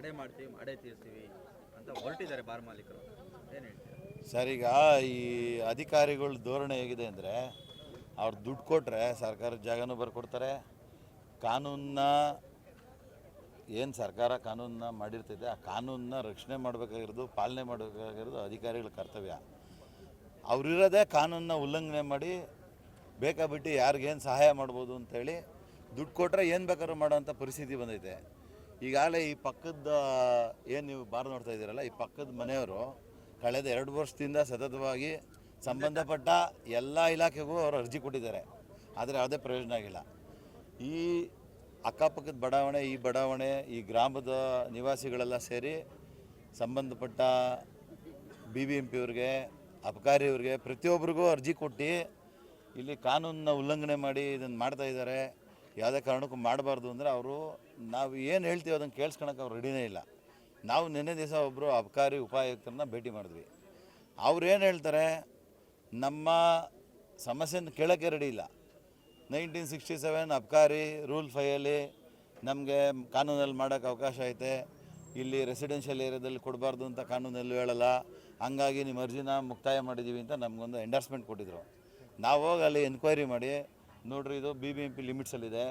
ಮಾಡೇ ಮಾಡ್ತೀವಿ, ಮಾಡೇ ತೀರ್ತೀವಿ ಅಂತ ಹೊರಟಿದ್ದಾರೆ ಬಾರ್ ಮಾಲೀಕರು. ಏನು ಹೇಳ್ತೀರಾ? ಸರ್, ಈಗ ಈ ಅಧಿಕಾರಿಗಳ ಧೋರಣೆ ಹೇಗಿದೆ ಅಂದರೆ ಅವ್ರು ದುಡ್ಡು ಕೊಟ್ಟರೆ ಸರ್ಕಾರದ ಜಾಗನೂ ಬರ್ಕೊಡ್ತಾರೆ. ಕಾನೂನನ್ನ ಏನು ಸರ್ಕಾರ ಕಾನೂನನ್ನ ಮಾಡಿರ್ತೈತೆ, ಆ ಕಾನೂನನ್ನ ರಕ್ಷಣೆ ಮಾಡಬೇಕಾಗಿರೋದು, ಪಾಲನೆ ಮಾಡಬೇಕಾಗಿರೋದು ಅಧಿಕಾರಿಗಳ ಕರ್ತವ್ಯ. ಅವರಿರೋದೇ ಕಾನೂನನ್ನ ಉಲ್ಲಂಘನೆ ಮಾಡಿ ಬೇಕಾಬಿಟ್ಟು ಯಾರಿಗೇನು ಸಹಾಯ ಮಾಡ್ಬೋದು ಅಂತೇಳಿ ದುಡ್ಡು ಕೊಟ್ಟರೆ ಏನು ಬೇಕಾದ್ರೂ ಮಾಡೋವಂಥ ಪರಿಸ್ಥಿತಿ ಬಂದೈತೆ. ಈಗಾಗಲೇ ಈ ಪಕ್ಕದ, ಏನು ನೀವು ಬಾರ್ ನೋಡ್ತಾ ಇದ್ದೀರಲ್ಲ, ಈ ಪಕ್ಕದ ಮನೆಯವರು ಕಳೆದ ಎರಡು ವರ್ಷದಿಂದ ಸತತವಾಗಿ ಸಂಬಂಧಪಟ್ಟ ಎಲ್ಲ ಇಲಾಖೆಗೂ ಅವರು ಅರ್ಜಿ ಕೊಟ್ಟಿದ್ದಾರೆ. ಆದರೆ ಯಾವುದೇ ಪ್ರಯೋಜನ ಆಗಿಲ್ಲ. ಈ ಅಕ್ಕಪಕ್ಕದ ಬಡಾವಣೆ, ಈ ಬಡಾವಣೆ, ಈ ಗ್ರಾಮದ ನಿವಾಸಿಗಳೆಲ್ಲ ಸೇರಿ ಸಂಬಂಧಪಟ್ಟ ಬಿ ಬಿ ಎಂ ಪಿ ಅವ್ರಿಗೆ, ಅಬಕಾರಿ ಪ್ರತಿಯೊಬ್ಬರಿಗೂ ಅರ್ಜಿ ಕೊಟ್ಟು ಇಲ್ಲಿ ಕಾನೂನನ್ನ ಉಲ್ಲಂಘನೆ ಮಾಡಿ ಇದನ್ನು ಮಾಡ್ತಾ ಇದ್ದಾರೆ. ಯಾವುದೇ ಕಾರಣಕ್ಕೂ ಮಾಡಬಾರ್ದು ಅಂದರೆ ಅವರು ನಾವು ಏನು ಹೇಳ್ತೀವಿ ಅದನ್ನು ಕೇಳಿಸ್ಕೊಳಕ್ಕೆ ಅವ್ರು ರೆಡಿನೇ ಇಲ್ಲ. ನಾವು ನಿನ್ನೆ ದಿವಸ ಒಬ್ಬರು ಅಬಕಾರಿ ಉಪಾಯುಕ್ತರನ್ನ ಭೇಟಿ ಮಾಡಿದ್ವಿ. ಅವ್ರು ಏನು ಹೇಳ್ತಾರೆ, ನಮ್ಮ ಸಮಸ್ಯೆನ ಕೇಳೋಕ್ಕೆ ರೆಡಿ ಇಲ್ಲ. ನೈನ್ಟೀನ್ ಸಿಕ್ಸ್ಟಿ ಸೆವೆನ್ ಅಬ್ಕಾರಿ ರೂಲ್ ಫೈಯಲ್ಲಿ ನಮಗೆ ಕಾನೂನಲ್ಲಿ ಮಾಡೋಕ್ಕೆ ಅವಕಾಶ ಐತೆ. ಇಲ್ಲಿ ರೆಸಿಡೆನ್ಷಿಯಲ್ ಏರಿಯಾದಲ್ಲಿ ಕೊಡಬಾರ್ದು ಅಂತ ಕಾನೂನಲ್ಲಿ ಹೇಳಲ್ಲ. ಹಂಗಾಗಿ ನಿಮ್ಮ ಅರ್ಜಿನ ಮುಕ್ತಾಯ ಮಾಡಿದ್ದೀವಿ ಅಂತ ನಮಗೊಂದು ಎಂಡರ್ಸ್ಮೆಂಟ್ ಕೊಟ್ಟಿದ್ರು. ನಾವು ಹೋಗಿ ಅಲ್ಲಿ ಎನ್ಕ್ವೈರಿ ಮಾಡಿ ನೋಡ್ರಿ, ಇದು ಬಿ ಬಿ ಎಂ ಪಿ ಲಿಮಿಟ್ಸಲ್ಲಿದೆ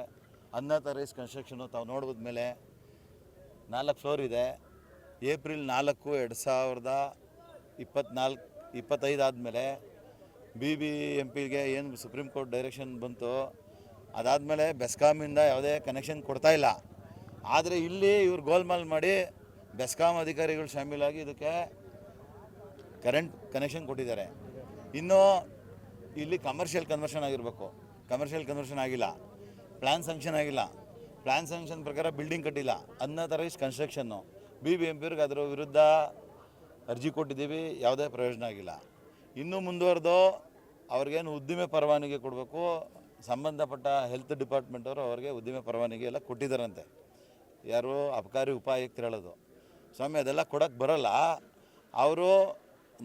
ಅನ್ನತ ರೈಸ್ ಕನ್ಸ್ಟ್ರಕ್ಷನು ತಾವು ನೋಡಿದ ಮೇಲೆ ನಾಲ್ಕು ಫ್ಲೋರ್ ಇದೆ. ಏಪ್ರಿಲ್ ನಾಲ್ಕು, ಎರಡು ಸಾವಿರದ ಇಪ್ಪತ್ನಾಲ್ಕು, ಇಪ್ಪತ್ತೈದು ಆದಮೇಲೆ ಬಿ ಬಿ ಎಂ ಪಿಗೆ ಏನು ಸುಪ್ರೀಂ ಕೋರ್ಟ್ ಡೈರೆಕ್ಷನ್ ಬಂತು, ಅದಾದಮೇಲೆ ಬೆಸ್ಕಾಮಿಂದ ಯಾವುದೇ ಕನೆಕ್ಷನ್ ಕೊಡ್ತಾ ಇಲ್ಲ. ಆದರೆ ಇಲ್ಲಿ ಇವ್ರು ಗೋಲ್ಮಾಲ್ ಮಾಡಿ ಬೆಸ್ಕಾಂ ಅಧಿಕಾರಿಗಳು ಶಾಮೀಲಾಗಿ ಇದಕ್ಕೆ ಕರೆಂಟ್ ಕನೆಕ್ಷನ್ ಕೊಟ್ಟಿದ್ದಾರೆ. ಇನ್ನು ಇಲ್ಲಿ ಕಮರ್ಷಿಯಲ್ ಕನ್ವರ್ಷನ್ ಆಗಿರಬೇಕು. ಕಮರ್ಷಿಯಲ್ ಕನ್ವರ್ಷನ್ ಆಗಿಲ್ಲ ಪ್ಲ್ಯಾನ್ ಸ್ಯಾಂಕ್ಷನ್ ಆಗಿಲ್ಲ ಪ್ಲ್ಯಾನ್ ಸ್ಯಾಂಕ್ಷನ್ ಪ್ರಕಾರ ಬಿಲ್ಡಿಂಗ್ ಕಟ್ಟಿಲ್ಲ, ಅನ್ನೋ ಥರ ಇಸ್ ಕನ್ಸ್ಟ್ರಕ್ಷನ್ನು ಬಿ ಬಿ ಎಂ ಪಿಯವ್ರಿಗೆ ಅದರ ವಿರುದ್ಧ ಅರ್ಜಿ ಕೊಟ್ಟಿದ್ದೀವಿ, ಯಾವುದೇ ಪ್ರಯೋಜನ ಆಗಿಲ್ಲ. ಇನ್ನೂ ಮುಂದುವರೆದು ಅವ್ರಿಗೇನು ಉದ್ದಿಮೆ ಪರವಾನಗಿ ಕೊಡಬೇಕು, ಸಂಬಂಧಪಟ್ಟ ಹೆಲ್ತ್ ಡಿಪಾರ್ಟ್ಮೆಂಟವರು ಅವ್ರಿಗೆ ಉದ್ದಿಮೆ ಪರವಾನಗಿ ಎಲ್ಲ ಕೊಟ್ಟಿದ್ದಾರಂತೆ. ಯಾರು ಅಬಕಾರಿ ಉಪಾಯುಕ್ತರು ಹೇಳೋದು. ಸ್ವಾಮಿ, ಅದೆಲ್ಲ ಕೊಡೋಕ್ಕೆ ಬರೋಲ್ಲ. ಅವರು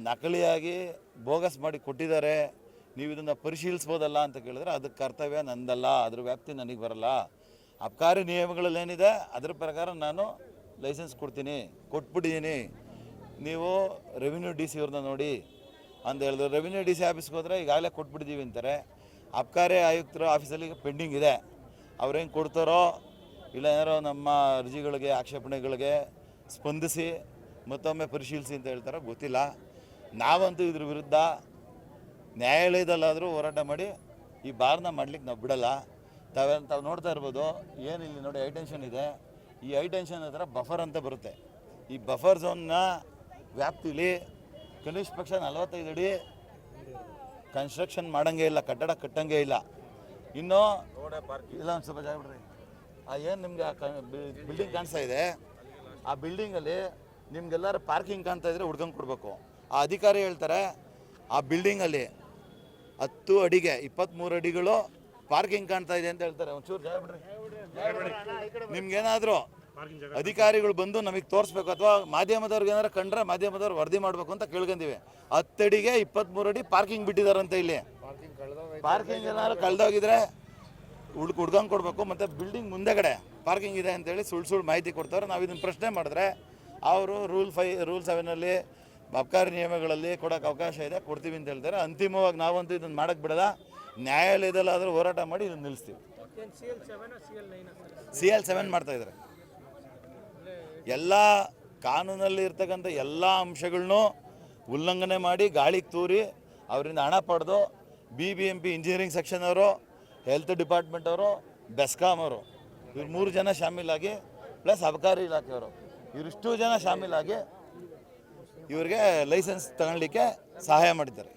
ನಕಲಿಯಾಗಿ ಬೋಗಸ್ ಮಾಡಿ ಕೊಟ್ಟಿದ್ದಾರೆ. ನೀವು ಇದನ್ನು ಪರಿಶೀಲಿಸ್ಬೋದಲ್ಲ ಅಂತ ಕೇಳಿದ್ರೆ ಅದಕ್ಕೆ ಕರ್ತವ್ಯ ನಂದಲ್ಲ, ಅದ್ರ ವ್ಯಾಪ್ತಿ ನನಗೆ ಬರಲ್ಲ. ಅಬಕಾರಿ ನಿಯಮಗಳಲ್ಲಿ ಏನಿದೆ ಅದ್ರ ಪ್ರಕಾರ ನಾನು ಲೈಸೆನ್ಸ್ ಕೊಡ್ತೀನಿ ಕೊಟ್ಬಿಟ್ಟಿದ್ದೀನಿ ನೀವು ರೆವಿನ್ಯೂ ಡಿ ಸಿ ಅವ್ರನ್ನ ನೋಡಿ. ಅಂತ ಹೇಳಿದ್ರು ರೆವಿನ್ಯೂ ಡಿ ಸಿ ಆಫೀಸ್ಗೆ ಹೋದರೆ ಈಗಾಗಲೇ ಕೊಟ್ಬಿಟ್ಟಿದ್ದೀವಿ ಅಂತಾರೆ. ಅಬಕಾರಿ ಆಯುಕ್ತರ ಆಫೀಸಲ್ಲಿ ಈಗ ಪೆಂಡಿಂಗ್ ಇದೆ. ಅವ್ರು ಹೆಂಗೆ ಕೊಡ್ತಾರೋ, ಇಲ್ಲ ಏನಾರೋ ನಮ್ಮ ಅರ್ಜಿಗಳಿಗೆ, ಆಕ್ಷೇಪಣೆಗಳಿಗೆ ಸ್ಪಂದಿಸಿ ಮತ್ತೊಮ್ಮೆ ಪರಿಶೀಲಿಸಿ ಅಂತ ಹೇಳ್ತಾರೋ ಗೊತ್ತಿಲ್ಲ. ನಾವಂತೂ ಇದ್ರ ವಿರುದ್ಧ ನ್ಯಾಯಾಲಯದಲ್ಲಾದರೂ ಹೋರಾಟ ಮಾಡಿ ಈ ಬಾರ್ನ ಮಾಡ್ಲಿಕ್ಕೆ ನಾವು ಬಿಡಲ್ಲ. ತಾವೇ ತಾವು ನೋಡ್ತಾ ಇರ್ಬೋದು, ಏನು ನೋಡಿ ಹೈಟೆನ್ಷನ್ ಇದೆ. ಈ ಹೈ ಟೆನ್ಷನ್ ಹತ್ರ ಬಫರ್ ಅಂತ ಬರುತ್ತೆ. ಈ ಬಫರ್ ಝೋನ್ನ ವ್ಯಾಪ್ತಿಲಿ ಕನಿಷ್ಠ ಪಕ್ಷ ನಲವತ್ತೈದು ಅಡಿ ಕನ್ಸ್ಟ್ರಕ್ಷನ್ ಮಾಡಂಗೆ ಇಲ್ಲ, ಕಟ್ಟಡ ಕಟ್ಟಂಗೆ ಇಲ್ಲ. ಇನ್ನು ಇಲ್ಲ, ಒಂದು ಸ್ವಲ್ಪ ಜಾಗ ಬಿಡ್ರಿ. ಆ ಏನು ನಿಮ್ಗೆ ಬಿಲ್ಡಿಂಗ್ ಕಾಣಿಸ್ತಾ ಇದೆ? ಆ ಬಿಲ್ಡಿಂಗಲ್ಲಿ ನಿಮ್ಗೆಲ್ಲರೂ ಪಾರ್ಕಿಂಗ್ ಕಾಣ್ತಾ ಇದ್ರೆ ಹುಡ್ಕಂಗೆ ಕೊಡಬೇಕು. ಆ ಅಧಿಕಾರಿ ಹೇಳ್ತಾರೆ, ಆ ಬಿಲ್ಡಿಂಗಲ್ಲಿ ಹತ್ತು ಅಡಿಗೆ ಇಪ್ಪತ್ತ್ಮೂರು ಅಡಿಗಳು ಪಾರ್ಕಿಂಗ್ ಕಾಣ್ತಾ ಇದೆ ಅಂತ ಹೇಳ್ತಾರೆ. ಒಂಚೂರು ಜಾಗ ಬಿಡ್ರಿ. ನಿಮ್ಗೇನಾದರೂ ಅಧಿಕಾರಿಗಳು ಬಂದು ನಮಗೆ ತೋರಿಸ್ಬೇಕು ಅಥವಾ ಮಾಧ್ಯಮದವ್ರಿಗೆ ಏನಾರು ಕಂಡ್ರೆ ಮಾಧ್ಯಮದವ್ರು ವರದಿ ಮಾಡಬೇಕು ಅಂತ ಕೇಳ್ಕೊಂಡಿವಿ ಹತ್ತಡಿಗೆ ಇಪ್ಪತ್ತ್ಮೂರು ಅಡಿ ಪಾರ್ಕಿಂಗ್ ಬಿಟ್ಟಿದಾರಂತೆ ಇಲ್ಲಿ. ಪಾರ್ಕಿಂಗ್ ಏನಾದ್ರು ಕಳೆದೋಗಿದ್ರೆ ಹುಡ್ಕ ಹುಡ್ಗಂಗೆ ಕೊಡಬೇಕು ಮತ್ತು ಬಿಲ್ಡಿಂಗ್ ಮುಂದೆಗಡೆ ಪಾರ್ಕಿಂಗ್ ಇದೆ ಅಂತೇಳಿ ಸುಳ್ಳು ಸುಳ್ಳು ಮಾಹಿತಿ ಕೊಡ್ತಾರೆ ನಾವು ಇದನ್ನು ಪ್ರಶ್ನೆ ಮಾಡಿದ್ರೆ ಅವರು ರೂಲ್ ಫೈ ರೂಲ್ ಸೆವೆನಲ್ಲಿ ಅಬಕಾರಿ ನಿಯಮಗಳಲ್ಲಿ ಕೊಡೋಕೆ ಅವಕಾಶ ಇದೆ, ಕೊಡ್ತೀವಿ ಅಂತ ಹೇಳ್ತಾರೆ. ಅಂತಿಮವಾಗಿ ನಾವಂತೂ ಇದನ್ನು ಮಾಡೋಕ್ಕೆ ಬಿಡಲ್ಲ. ನ್ಯಾಯಾಲಯದಲ್ಲಾದರೂ ಹೋರಾಟ ಮಾಡಿ ಇದನ್ನು ನಿಲ್ಲಿಸ್ತೀವಿ. ಸಿ ಎಲ್ ಸೆವೆನ್ ಮಾಡ್ತಾ ಇದ್ದಾರೆ. ಎಲ್ಲ ಕಾನೂನಲ್ಲಿ ಇರ್ತಕ್ಕಂಥ ಎಲ್ಲ ಅಂಶಗಳನ್ನೂ ಉಲ್ಲಂಘನೆ ಮಾಡಿ ಗಾಳಿಗೆ ತೂರಿ ಅವರಿಂದ ಹಣ ಪಡೆದು B B M P engineering section ಅವರು ಹೆಲ್ತ್ ಡಿಪಾರ್ಟ್ಮೆಂಟ್ ಅವರು ಬೆಸ್ಕಾಮ್ ಅವರು, ಇವ್ರು ಮೂರು ಜನ ಶಾಮೀಲಾಗಿ ಪ್ಲಸ್ ಅಬಕಾರಿ ಇಲಾಖೆಯವರು ಇವರಿಷ್ಟು ಜನ ಶಾಮೀಲಾಗಿ ಇವ್ರಿಗೆ ಲೈಸೆನ್ಸ್ ತಗೊಳ್ಳಿಕ್ಕೆ ಸಹಾಯ ಮಾಡಿದ್ದಾರೆ.